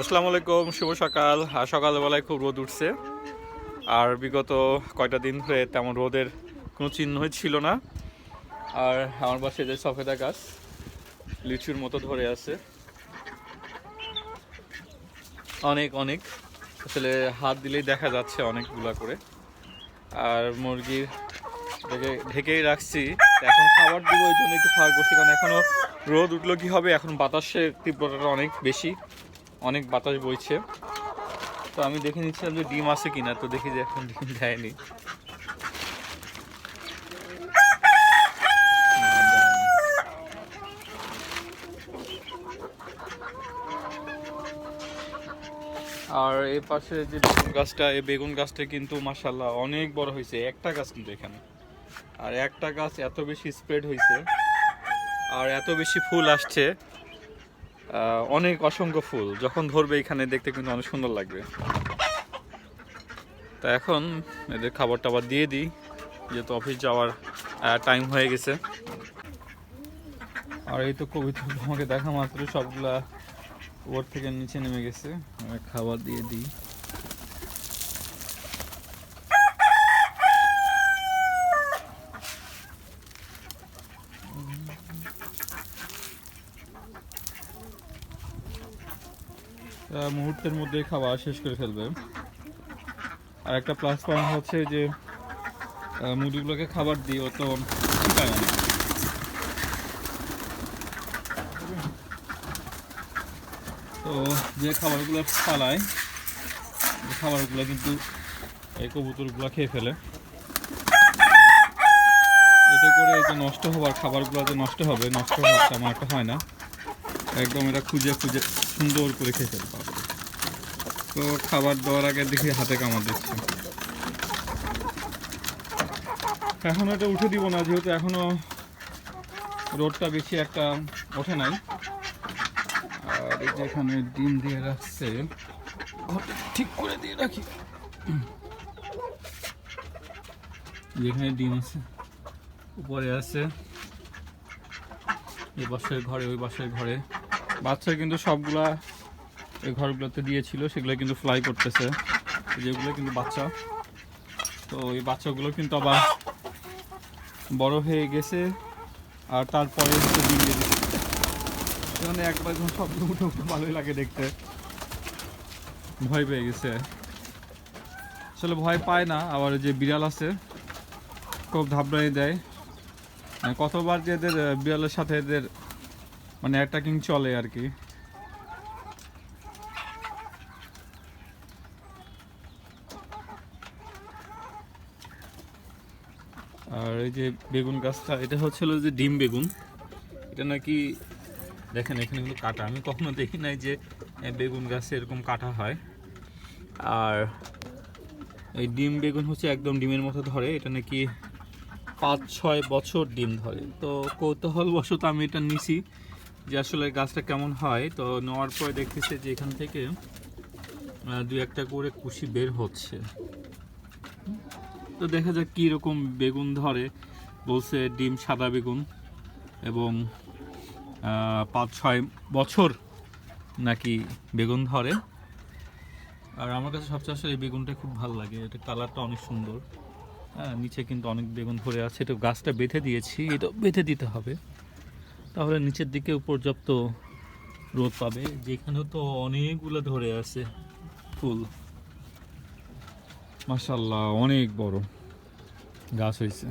আসসালামু আলাইকুম, শুভ সকাল। সকালবেলায় খুব রোদ উঠছে। আর বিগত কয়টা দিন ধরে তেমন রোদের কোনো চিহ্নই ছিল না। আর আমার পাশে যে সফেদা গাছ, লিচুর মতো ধরে আছে। অনেক অনেক। আসলে হাত দিলেই দেখা যাচ্ছে অনেকগুলা করে। আর মুরগির ঢেকে, ঢেকেই রাখছি। এখন খাবার দিব ওই জন্য একটু খাওয়া করছি। কারণ এখনও রোদ উঠল কি হবে? এখন বাতাসের তীব্রতাটা অনেক বেশি। অনেক বাতাস বইছে। তো আমি দেখে নিচ্ছিলাম যে ডিম আছে কিনা, তো দেখি যে এখন ডিম দেয়নি। আর এই পাশে যে বেগুন গাছটা এই বেগুন গাছটা কিন্তু মাসাল্লাহ অনেক বড় হয়েছে, একটা গাছ কিন্তু এখানে। আর একটা গাছ এত বেশি স্প্রেড হয়েছে, আর এত বেশি ফুল আসছে অনেক অসংখ্য ফুল। যখন ধরবে এখানে দেখতে কিন্তু অনেক সুন্দর লাগবে। তা এখন এদের খাবার টাবার দিয়ে দিই, যেহেতু অফিস যাওয়ার টাইম হয়ে গেছে। আর এই তো কবিতা আমাকে দেখা মাত্র, সবগুলা ওর থেকে নিচে নেমে গেছে। খাবার দিয়ে দিই। মুহূর্তের মধ্যে খাবার শেষ করে ফেলবে। আর একটা প্লাস পয়েন্ট হচ্ছে যে মুরগিগুলোকে খাবার দিই ও তো ঠিকায় না তো যে খাবারগুলো ফালায় খাবারগুলো কিন্তু এই কবুতরগুলো খেয়ে ফেলে। এতে করে যে নষ্ট হওয়ার খাবারগুলো যে নষ্ট হবে, নষ্ট হওয়ার তেমন একটা হয় না। একদম এটা খুঁজে খুঁজে সুন্দর করে ফেলতে হবে। তো খাবার দেওয়ার আগে দেখি হাতে কামড় দিচ্ছে। এখন এটা উঠে দিব না, যেহেতু এখনও রোডটা বেশি একটা ওঠে নাই। আর যেখানে ডিম দিয়ে রাখছে ঠিক করে দিয়ে রাখি। যেখানে ডিম আছে, উপরে আছে। এই বাসার ঘরে, ওই বাসার ঘরে। বাচ্চা কিন্তু সবগুলা এই ঘরগুলোতে দিয়েছিল, সেগুলো কিন্তু ফ্লাই করতেছে। যেগুলো কিন্তু বাচ্চা। তো এই বাচ্চাগুলো কিন্তু আবার বড় হয়ে গেছে, আর তারপরে এখানে একবার যখন শব্দ উঠে উঠে ভালোই লাগে দেখতে। ভয় পেয়ে গেছে। আসলে ভয় পায় না, আবার যে বিড়াল আছে, খুব ধাবড়াই দেয়। মানে কতবার যে এদের বিড়ালের সাথে এদের মানে অ্যাটাকিং চলে আর কি। আর এই যে বেগুন গাছটা, এটা হচ্ছিল যে ডিম বেগুন। এটা নাকি, দেখেন এখানে কিন্তু কাটা। আমি কখনো দেখি নাই যে বেগুন গাছে এরকম কাটা হয়। আর এই ডিম বেগুন হচ্ছে একদম ডিমের মতো ধরে। এটা নাকি পাঁচ ছয় বছর ডিম ধরে। তো কৌতূহল বশত আমি এটা নিছি। যে আসলে গাছটা কেমন হয়, তো নেওয়ার পরে দেখতেছে যে এখান থেকে দু একটা করে কুশি বের হচ্ছে। তো দেখা যাক কী রকম বেগুন ধরে। বলছে ডিম, সাদা বেগুন এবং পাঁচ ছয় বছর নাকি বেগুন ধরে। আর আমার কাছে সবচেয়ে আসলে এই বেগুনটা খুব ভালো লাগে। এটা কালারটা অনেক সুন্দর। হ্যাঁ নিচে কিন্তু অনেক বেগুন ধরে আছে। এটা গাছটা বেঁধে দিয়েছি। এটা বেঁধে দিতে হবে। তাহলে নিচের দিকে পর্যাপ্ত রোদ পাবে। যেখানে তো অনেকগুলো ধরে আছে ফুল। মাসাল্লাহ অনেক বড় গাছ হয়েছে।